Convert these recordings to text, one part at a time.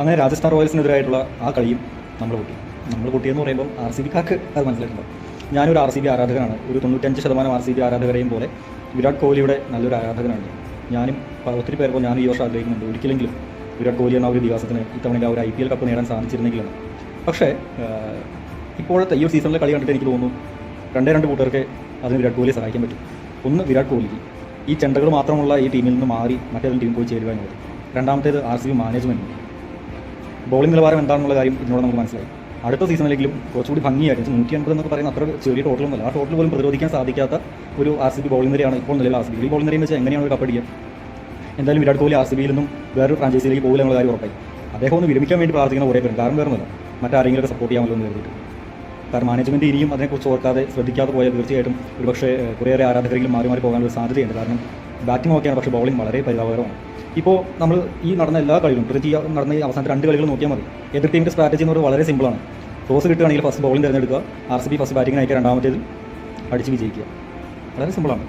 അങ്ങനെ രാജസ്ഥാൻ റോയൽസിനെതിരായിട്ടുള്ള ആ കളിയും നമ്മൾ പൊട്ടി നമ്മൾ പൊട്ടിയെന്ന് പറയുമ്പോൾ ആർ സി ബിക്കാർക്ക് അത് മനസ്സിലായിട്ടുണ്ടാവും ഞാനൊരു ആർ സി ബി ആരാധകനാണ്. ഒരു തൊണ്ണൂറ്റഞ്ച് ശതമാനം ആർ സി ബി ആരാധകരെയും പോലെ വിരാട് കോഹ്ലിയുടെ നല്ലൊരു ആരാധകനാണ് ഞാനും ഒത്തിരി പേർക്കും ഞാനും ഈ വർഷം ആഗ്രഹിക്കുന്നുണ്ട്. ഒരിക്കലെങ്കിലും വിരാട് കോഹ്ലി എന്ന ഒരു ദിവസത്തിന് ഇത്തവണ ആ ഒരു ഐ പി എൽ കപ്പ് നേടാൻ സാധിച്ചിരുന്നെങ്കിലും പക്ഷേ ഇപ്പോഴത്തെ ഈ ഒരു സീസണിലെ കളി കണ്ടിട്ട് എനിക്ക് തോന്നുന്നു രണ്ടേ രണ്ട് കൂട്ടർക്ക് അതിന് വിരാട് കോഹ്ലിയെ സഹായിക്കാൻ പറ്റും. ഒന്ന് വിരാട് കോഹ്ലി ഈ ചെണ്ടകൾ മാത്രമുള്ള ഈ ടീമിൽ നിന്ന് മാറി മറ്റേതൊരു ടീം പോയി ചേരുക എന്നുള്ളത് രണ്ടാമത്തേത് R C B management bowling നിലവാരം എന്താണെന്നുള്ള കാര്യം ഇതിനോട് നമുക്ക് മനസ്സിലായി. അടുത്ത സീസണിലെങ്കിലും കുറച്ചുകൂടി ഭംഗിയായിട്ട് നൂറ്റി അൻപത് എന്നൊക്കെ പറയുന്ന അത്ര ചെറിയ ടോട്ടലൊന്നുമല്ല ആ ടോട്ടൽ പോലും പ്രതിരോധിക്കാൻ സാധിക്കാത്ത ഒരു ആർ സി ബി ബോളിംഗ് നിരയാണ് ഇപ്പോൾ നിലവിൽ ആർ സി ബി ഈ ബോളിംഗ് നിരയെന്ന് വെച്ചാൽ എങ്ങനെയാണ് ഒരു കപ്പടിക്കുക എന്തായാലും വിരാട് കോഹ്ലി ആർ സി ബിയിൽ നിന്നും വേറൊരു ഫ്രാഞ്ചൈസിയിലേക്ക് പോകില്ല എന്നുള്ള കാര്യം ഉറപ്പായി. അദ്ദേഹം ഒന്ന് വിരമിക്കാൻ വേണ്ടി പ്രാർത്ഥിക്കുന്ന കുറേ പേരും കാരണം വേറൊന്നുമല്ല. മറ്റാരെങ്കിലുമൊക്കെ സപ്പോർട്ട് ചെയ്യാമല്ലോ എന്ന് കരുതിയിട്ട്. കാരണം മാനേജ്മെന്റ് ഇനിയും അതിനെക്കുറിച്ച് ഓർക്കാതെ ശ്രദ്ധിക്കാതെ പോയാൽ തീർച്ചയായിട്ടും ഒരുപക്ഷേ കുറേയേറെ ആരാധകരെങ്കിലും മാറി മാറി പോകാനുള്ള സാധ്യതയുണ്ട്. കാരണം ബാറ്റിംഗ് ഓക്കെയാണ് പക്ഷേ ബൗളിംഗ് വളരെ പരിതാപകരമാണ്. ഇപ്പോൾ നമ്മൾ ഈ നടന്ന എല്ലാ കളികളും ഈ നടന്ന ഈ അവസാനത്തെ രണ്ട് കളികൾ നോക്കിയാൽ മതി. എതിർ ടീമിന്റെ സ്ട്രാറ്റജി എന്ന് പറയുന്നത് വളരെ സിമ്പിളാണ് ടോസ് കിട്ടുകയാണെങ്കിൽ ഫസ്റ്റ് ബൗളിംഗ് തിരഞ്ഞെടുക്കുക R C B first batting അയക്കുക രണ്ടാമത്തേത് അടിച്ച് വിജയിക്കുക. വളരെ സിമ്പിളാണ്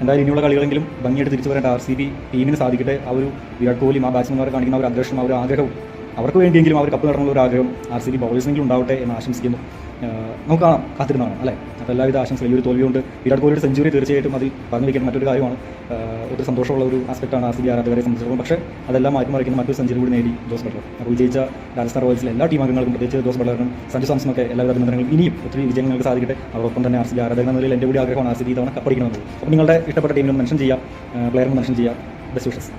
എന്തായാലും ഇനിയുള്ള കളികളെങ്കിലും ഭംഗിയായിട്ട് തിരിച്ചു വരേണ്ട ആർ സി ബി ടീമിന് സാധിക്കട്ടെ. ആ ഒരു വിരാട് കോഹ്ലിയും ആ ബാറ്റ്സ്മാൻമാർ കാണിക്കുന്ന ഒരു അഗ്രഷനും ഒരു ആഗ്രഹവും അവർക്ക് വേണ്ടിയെങ്കിലും അവർ കപ്പ് നേടാനുള്ള ഒരു ആഗ്രഹം ആർ സി ബി ബോളേഴ്സിനെങ്കിലും ഉണ്ടാവട്ടെ എന്ന് ആശംസിക്കുന്നു. നമുക്ക് കാണാം കാത്തിരുന്നാണ് അല്ലേ? അപ്പോൾ എല്ലാവിധ ആശംസകൾ ഈ ഒരു തോൽവി കൊണ്ട് വിരാട് കോഹ്ലിയുടെ സെഞ്ചുറി തീർച്ചയായിട്ടും അതിൽ പറഞ്ഞു വയ്ക്കുന്ന മറ്റൊരു കാര്യമാണ്. ഒത്തിരി സന്തോഷമുള്ള ഒരു ആസ്പെക്റ്റാണ് ആർ സി ബി ആരാധകരെ സംബന്ധിച്ചിടത്തോളം. പക്ഷേ അതെല്ലാം മാറ്റിമറിക്കുന്ന മറ്റൊരു സെഞ്ചുറി കൂടി നേടി ജോസ് ബട്ട്ലർ. അപ്പോൾ വിജയിച്ച രാജസ്ഥാൻ റോയൽസിലെ എല്ലാ ടീം അംഗങ്ങൾക്കും പ്രത്യേകിച്ച് ജോസ് ബട്ട്ലറിനും സഞ്ജു സാംസണൊക്കെ എല്ലാവിധ അഭിനന്ദനങ്ങളും. ഇനിയും ഒത്തിരി വിജയങ്ങൾക്ക് സാധിക്കട്ടെ. അതോടൊപ്പം തന്നെ ആർ സി ബി ആരാധകർ നിലയിൽ എന്റെ കൂടി ആഗ്രഹമാണ് ആർ സി ബി തവണ കപ്പടിക്കണമെന്നത് അപ്പോൾ നിങ്ങളുടെ ഇഷ്ടപ്പെട്ട ടീമിനും മെൻഷൻ ചെയ്യാം. പ്ലെയറിനും മെൻഷൻ ചെയ്യാം. Best wishes